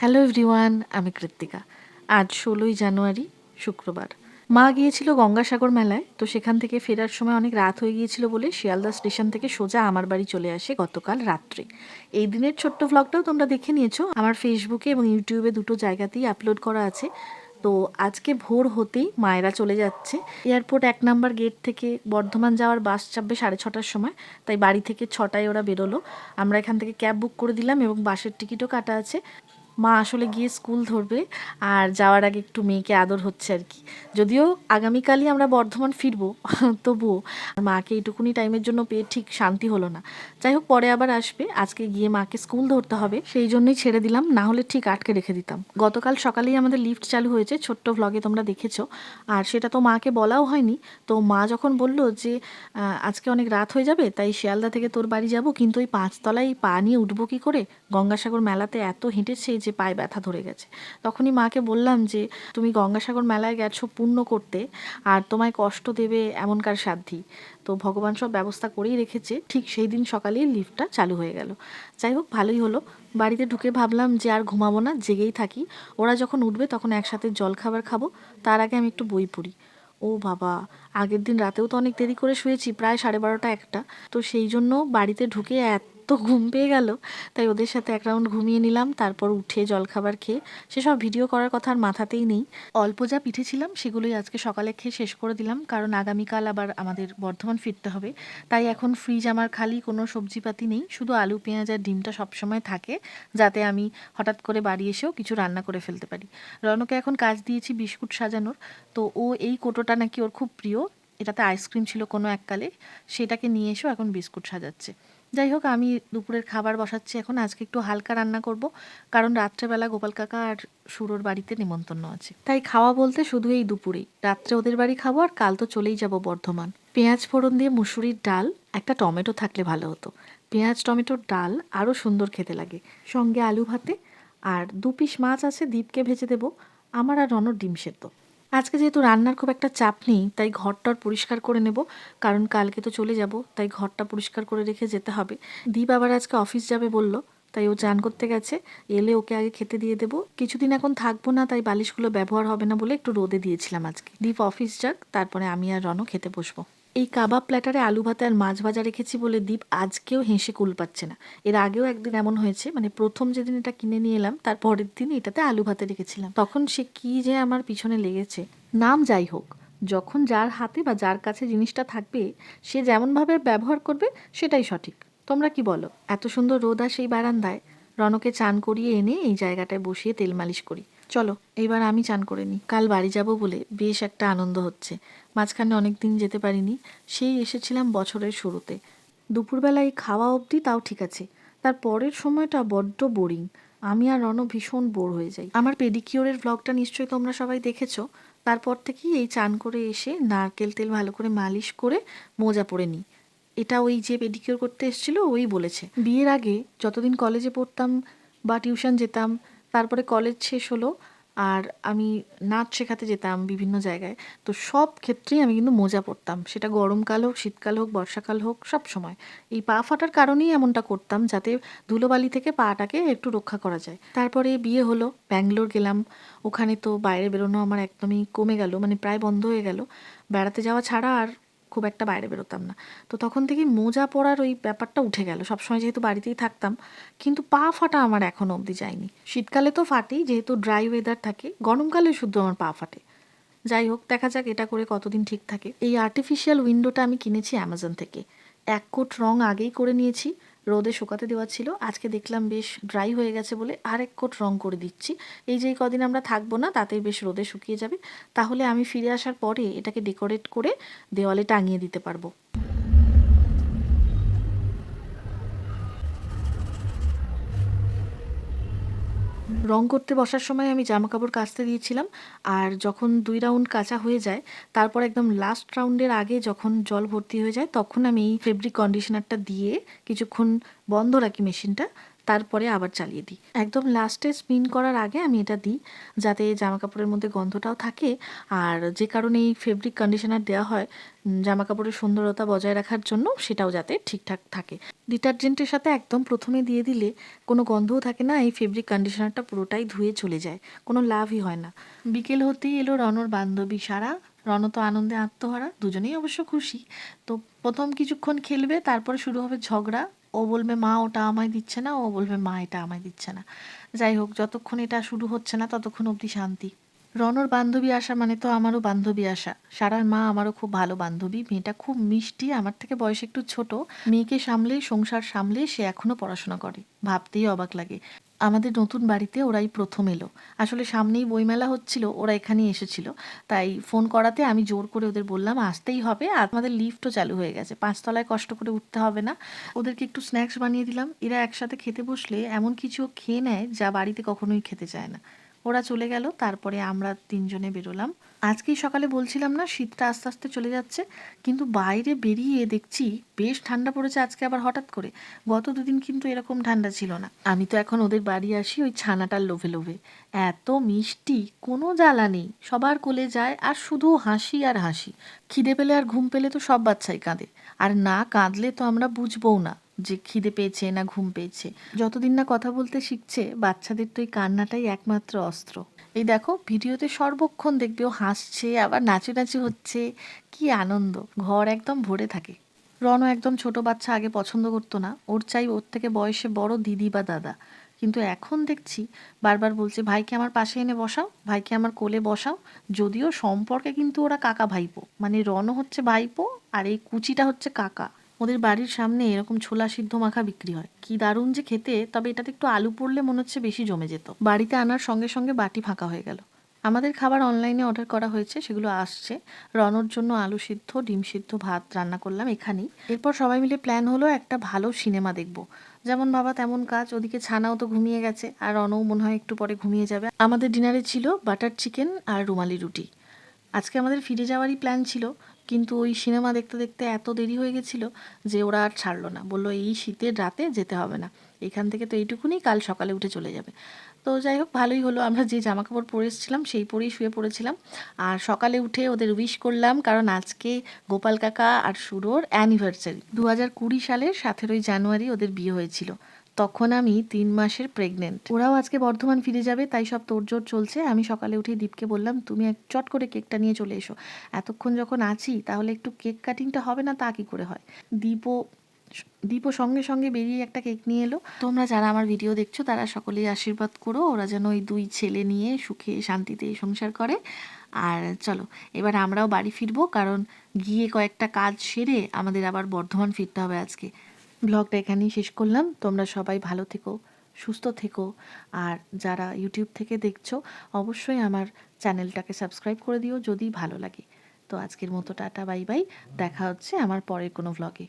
Hello everyone আমি কৃত্তিকা। আজ ষোলোই জানুয়ারি, শুক্রবার। মা গিয়েছিল গঙ্গাসাগর মেলায়, তো সেখান থেকে ফেরার সময় অনেক রাত হয়ে গিয়েছিল বলে শিয়ালদা স্টেশন থেকে সোজা আমার বাড়ি চলে আসে গতকাল রাত্রে। এই দিনের ছোট্ট ভ্লগটাও তোমরা দেখে নিয়েছো। আমার ফেসবুকে এবং ইউটিউবে দুটো জায়গাতেই আপলোড করা আছে। তো আজকে ভোর হতেই মায়েরা চলে যাচ্ছে। এয়ারপোর্ট এক নাম্বার গেট থেকে বর্ধমান যাওয়ার বাস চাপবে সাড়ে ছটার সময়, তাই বাড়ি থেকে ছটায় ওরা বেরোলো। আমরা এখান থেকে ক্যাব বুক করে দিলাম এবং বাসের টিকিটও কাটা আছে। মা আসলে গিয়ে স্কুল ধরবে আর যাওয়ার আগে একটু মেয়েকে আদর হচ্ছে আর কি। যদিও আগামীকালই আমরা বর্ধমান ফিরবো, তবুও মাকে এইটুকুনি টাইমের জন্য পেয়ে ঠিক শান্তি হলো না। যাই হোক, পরে আবার আসবে। আজকে গিয়ে মাকে স্কুল ধরতে হবে, সেই জন্যই ছেড়ে দিলাম, না হলে ঠিক আটকে রেখে দিতাম। গতকাল সকালেই আমাদের লিফট চালু হয়েছে, ছোট্ট ভ্লগে তোমরা দেখেছ। আর সেটা তো মাকে বলাও হয়নি। তো মা যখন বলল যে আজকে অনেক রাত হয়ে যাবে, তাই শিয়ালদা থেকে তোর বাড়ি যাব, কিন্তু ওই পাঁচতলায় পা নিয়ে উঠবো কি করে? গঙ্গাসাগর মেলাতে এত হেঁটেছে যে পায়ে ব্যথা ধরে গেছে। তখনই মাকে বললাম যে, তুমি গঙ্গাসাগর মেলায় গেছো পূর্ণ করতে, আর তোমায় কষ্ট দেবে এমনকার সাধ্যি তো ভগবান সব ব্যবস্থা করেই রেখেছে। ঠিক সেই দিন সকালেই লিফটটা চালু হয়ে গেল। যাই হোক, ভালোই হলো। বাড়িতে ঢুকে ভাবলাম যে, আর ঘুমাবো না, জেগেই থাকি। ওরা যখন উঠবে তখন একসাথে জল খাবার খাব। তার আগে আমি একটু বই পড়ি। ও বাবা, আগের দিন রাতেও তো অনেক দেরি করে শুয়েছি, প্রায় সাড়ে বারোটা একটা। তো সেই জন্য বাড়িতে ঢুকে এত ঘুম পেয়ে গেল। তাই ওদের সাথে এক রাউন্ড ঘুমিয়ে নিলাম, তারপর উঠে জলখাবার খেয়ে। সেসব ভিডিও করার কথা আর মাথাতেই নেই। অল্প যা পিঠে ছিলাম, সেগুলোই আজকে সকালে খেয়ে শেষ করে দিলাম। কারণ আগামীকাল আবার আমাদের বর্ধমান ফিরতে হবে। তাই এখন ফ্রিজ আমার খালি, কোনো সবজিপাতি নেই। শুধু আলু, পেঁয়াজ আর ডিমটা সবসময় থাকে, যাতে আমি হঠাৎ করে বাড়ি এসেও কিছু রান্না করে ফেলতে পারি। রনকে এখন কাজ দিয়েছি বিস্কুট সাজানোর। তো ও এই কোটোটা নাকি ওর খুব প্রিয়। এটাতে আইসক্রিম ছিল কোনো এককালে। সেটাকে নিয়ে এসেও এখন বিস্কুট সাজাচ্ছে। যাই হোক আমি দুপুরের খাবার বসাচ্ছি এখন। আজকে একটু হালকা রান্না করব, কারণ রাত্রেবেলা গোপাল কাকা আর সুরোর বাড়িতে নেমন্তন্ন আছে। তাই খাওয়া বলতে শুধু এই দুপুরেই। রাত্রে ওদের বাড়ি খাব আর কাল তো চলেই যাব বর্ধমান। পেঁয়াজ ফোড়ন দিয়ে মুসুরির ডাল, একটা টমেটো থাকলে ভালো হতো। পেঁয়াজ টমেটোর ডাল আরও সুন্দর খেতে লাগে। সঙ্গে আলু ভাতে আর দু পিস মাছ আছে দ্বীপকে ভেজে দেবো। আমার আর রনর ডিম সেদ্ধ। আজকে যেহেতু রান্নার খুব একটা চাপ নেই, তাই ঘরটার পরিষ্কার করে নেব। কারণ কালকে তো চলে যাব, তাই ঘরটা পরিষ্কার করে রেখে যেতে হবে। দীপ আবার আজকে অফিস যাবে বলল, তাই ও চান করতে গেছে। এলে ওকে আগে খেতে দিয়ে দেবো। কিছুদিন এখন থাকব না, তাই বালিশগুলো ব্যবহার হবে না বলে একটু রোদে দিয়েছিলাম আজকে। দীপ অফিস যাক, তারপরে আমি আর রনও খেতে বসবো। এই কাবাব প্ল্যাটারে আলু ভাতে আর মাছ ভাজা রেখেছি বলে দীপ আজকেও হেসে কুল পাচ্ছে না। এর আগেও একদিন এমন হয়েছে মানে প্রথম যেদিন এটা কিনে নিয়ে এলাম, তার পরের দিন এটাতে আলু ভাতে রেখেছিলাম। তখন সে কি যে আমার পিছনে লেগেছে, নাম যাই হোক, যখন যার হাতে বা যার কাছে জিনিসটা থাকবে, সে যেমনভাবে ব্যবহার করবে, সেটাই সঠিক। তোমরা কি বলো? এত সুন্দর রোদ আসে এই বারান্দায়, রনকে চান করিয়ে এনে এই জায়গাটায় বসিয়ে তেল মালিশ করি। চলো, এইবার আমি চান করে নিই। কাল বাড়ি যাব বলে বেশ একটা আনন্দ হচ্ছে। মাঝখানে অনেক দিন যেতে পারিনি, সেই এসেছিলাম বছরের শুরুতে। দুপুরবেলায় খাওয়া অবধি তাও ঠিক আছে। তার পরের সময়টা বড্ড বোরিং আমি আর রণ ভীষণ বোর হয়ে যাই। আমার পেডিকিওরের ব্লগটা নিশ্চয়ই তোমরা সবাই দেখেছ। তারপর থেকেই এই চান করে এসে নারকেল তেল ভালো করে মালিশ করে মোজা পরে নিই। এটা ওই যে পেডিকিওর করতে এসেছিল, ওই বলেছে। বিয়ের আগে যতদিন কলেজে পড়তাম বা টিউশন যেতাম তারপরে কলেজ শেষ হলো, আর আমি নাচ শেখাতে যেতাম বিভিন্ন জায়গায়। তো সব ক্ষেত্রেই আমি কিন্তু মোজা পরতাম। সেটা গরমকাল হোক, শীতকাল হোক, বর্ষাকাল হোক, সব সময়। এই পা ফাটার কারণেই এমনটা করতাম, যাতে ধুলোবালি থেকে পাটাকে একটু রক্ষা করা যায়। তারপরে বিয়ে হলো, ব্যাঙ্গালোর গেলাম। ওখানে তো বাইরে বেরোনো আমার একদমই কমে গেল মানে প্রায় বন্ধ হয়ে গেল। বেড়াতে যাওয়া ছাড়া আর খুব একটা বাইরে বেরোতাম না। তো তখন থেকে মোজা পরার ওই ব্যাপারটা উঠে গেল। সবসময় যেহেতু বাড়িতেই থাকতাম, কিন্তু পা ফাটা আমার এখনও অবধি যায়নি। শীতকালে তো ফাটেই, যেহেতু ড্রাই ওয়েদার থাকে গরমকালে শুধু আমার পা ফাটে। যাই হোক, দেখা যাক এটা করে কতদিন ঠিক থাকে। এই আর্টিফিশিয়াল উইন্ডোটা আমি কিনেছি অ্যামাজন থেকে। এক কোট রং আগেই করে নিয়েছি। রোদে শুকাতে দেওয়া ছিল। আজকে দেখলাম বেশ ড্রাই হয়ে গেছে বলে আর এক কোট রং করে দিচ্ছি। এই যে কদিন আমরা থাকব না, তাতেই বেশ রোদে শুকিয়ে যাবে। তাহলে আমি ফিরে আসার পরে এটাকে ডেকোরেট করে দেওয়ালে টাঙিয়ে দিতে পারব। রং করতে বসার সময় আমি জামা কাপড় কাচতে দিয়েছিলাম। আর যখন দুই রাউন্ড কাঁচা হয়ে যায়, তারপর একদম লাস্ট রাউন্ডের আগে যখন জল ভর্তি হয়ে যায়, তখন আমি এই ফেব্রিক কন্ডিশনারটা দিয়ে কিছুক্ষণ বন্ধ রাখি মেশিনটা, তারপরে আবার চালিয়ে দিই। একদম লাস্টে স্পিন করার আগে আমি এটা দিই, যাতে জামা কাপড়ের মধ্যে গন্ধটাও থাকে। আর যে কারণে এই ফেব্রিক কন্ডিশনার দেওয়া হয় জামা কাপড়ের সুন্দরতা বজায় রাখার জন্য সেটাও যাতে ঠিকঠাক থাকে। ডিটারজেন্টের সাথে একদম প্রথমে দিয়ে দিলে কোনো গন্ধও থাকে না, এই ফেব্রিক কন্ডিশনারটা পুরোটাই ধুয়ে চলে যায়, কোনো লাভই হয় না। বিকেল হতেই এলো রনর বান্ধবী সারা। রণ তো আনন্দে আত্মহারা, দুজনেই অবশ্য খুশি। তো প্রথম কিছুক্ষণ খেলবে, তারপরে শুরু হবে ঝগড়া। ও বলবে, মা, ওটা আমায় দিচ্ছে না। ও বলবে, মা, এটা আমায় দিচ্ছে না। যাই হোক, যতক্ষণ এটা শুরু হচ্ছে না, ততক্ষণ অবধি শান্তি। রনর বান্ধবী আসা মানে তো আমারও বান্ধবী আসা। সারার মা আমারও খুব ভালো বান্ধবী। মেয়েটা খুব মিষ্টি, আমার থেকে বয়স একটু ছোট। মেয়েকে সামলে সংসার সামলে সে এখনও পড়াশোনা করে। ভাবতেই অবাক লাগে। আমাদের নতুন বাড়িতে ওরাই প্রথম এলো। আসলে সামনেই বইমেলা হচ্ছিল, ওরা এখানেই এসেছিল। তাই ফোন করাতে আমি জোর করে ওদের বললাম, আসতেই হবে। আর আমাদের লিফটও চালু হয়ে গেছে। পাঁচতলায় কষ্ট করে উঠতে হবে না। ওদেরকে একটু স্ন্যাক্স বানিয়ে দিলাম। এরা একসাথে খেতে বসলে এমন কিছু খেয়ে নেয় যা বাড়িতে কখনোই খেতে চায় না। ওরা চলে গেল, তারপরে আমরা তিনজনে বেরোলাম। আজকেই সকালে বলছিলাম না, শীতটা আস্তে আস্তে চলে যাচ্ছে, কিন্তু বাইরে বেরিয়ে দেখছি বেশ ঠান্ডা পড়েছে আজকে আবার হঠাৎ করে। গত দুদিন কিন্তু এরকম ঠান্ডা ছিল না। আমি তো এখন ওদের বাড়ি আসি ওই ছানাটার লোভে লোভে। এত মিষ্টি, কোনো জ্বালা নেই, সবার কোলে যায় আর শুধু হাসি আর হাসি। খিদে পেলে আর ঘুম পেলে তো সব বাচ্চাই কাঁদে। আর না কাঁদলে তো আমরা বুঝবও না। যে খিদে পেয়েছে না ঘুম পেয়েছে। যতদিন না কথা বলতে শিখছে, বাচ্চাদের তো এই কান্নাটাই একমাত্র অস্ত্র। এই দেখো, ভিডিওতে সর্বক্ষণ দেখবে ও হাসছে, আবার নাচানাচি হচ্ছে। কি আনন্দ, ঘর একদম ভরে থাকে। রনও একদম ছোট বাচ্চা আগে পছন্দ করতো না। ওর চাই ওর থেকে বয়সে বড় দিদি বা দাদা। কিন্তু এখন দেখছি, বারবার বলছে, ভাইকে আমার পাশে এনে বসাও, ভাইকে আমার কোলে বসাও। যদিও সম্পর্কে কিন্তু ওরা কাকা ভাইপো মানে রনও হচ্ছে ভাইপো, আর এই কুচিটা হচ্ছে কাকা। ওদের বাড়ির সামনে এরকম ছোলা সিদ্ধ মাখা বিক্রি হয়। কি দারুণ যে খেতে, তবে এটাতে একটু আলু পড়লে মনে হচ্ছে বেশি জমে যেত। বাড়িতে আনার সঙ্গে সঙ্গে বাটি ফাঁকা হয়ে গেল। আমাদের খাবার অনলাইনে অর্ডার করা হয়েছে, সেগুলো আসছে। রনর জন্য আলু সিদ্ধ, ডিম সিদ্ধ, ভাত রান্না করলাম এখানেই। এরপর সবাই মিলে প্ল্যান হলো একটা ভালো সিনেমা দেখব। যেমন বাবা তেমন কাজ, ওদিকে ছানাও তো ঘুমিয়ে গেছে। আর রনও মনে হয় একটু পরে ঘুমিয়ে যাবে। আমাদের ডিনারে ছিল বাটার চিকেন আর রুমালি রুটি। আজকে আমাদের ফিরে যাওয়ারই প্ল্যান ছিল, কিন্তু ওই সিনেমা দেখতে দেখতে এত দেরি হয়ে গেছিল যে ওরা আর ছাড়লো না। বলল, এই শীতের রাতে যেতে হবে না। এখান থেকে তো এইটুকুনি, কাল সকালে উঠে চলে যাবে। তো যাই হোক, ভালোই হলো। আমরা যে জামা কাপড় পরে এসেছিলাম, সেই পরেই শুয়ে পড়েছিলাম। আর সকালে উঠে ওদের উইশ করলাম, কারণ আজকে গোপাল কাকা আর সুরোর অ্যানিভার্সারি দু হাজার কুড়ি সালের সতেরোই জানুয়ারি ওদের বিয়ে হয়েছিল। তখন আমি তিন মাসের প্রেগনেন্ট ওরাও আজকে বর্ধমান ফিরে যাবে, তাই সব তোড়জোড় চলছে। আমি সকালে উঠে দীপকে বললাম, তুমি এক চট করে কেকটা নিয়ে চলে এসো। এতক্ষণ যখন আছি, তাহলে একটু কেক কাটিংটা হবে না? তা কি করে হয়? দীপও দীপও সঙ্গে সঙ্গে বেরিয়ে একটা কেক নিয়ে এলো। তোমরা যারা আমার ভিডিও দেখছ, তারা সকলেই আশীর্বাদ করো। ওরা যেন ওই দুই ছেলে নিয়ে সুখে, শান্তিতে সংসার করে। আর চলো, এবার আমরাও বাড়ি ফিরবো, কারণ গিয়ে কয়েকটা কাজ সেরে আমাদের আবার বর্ধমান ফিরতে হবে আজকে। ব্লগটা এখানেই শেষ করলাম। তোমরা সবাই ভালো থেকো, সুস্থ থেকো। আর যারা ইউটিউব থেকে দেখছ, অবশ্যই আমার চ্যানেলটাকে সাবস্ক্রাইব করে দিও যদি ভালো লাগে। তো আজকের মতো টাটা, বাই বাই। দেখা হচ্ছে আমার পরের কোনো ভ্লগে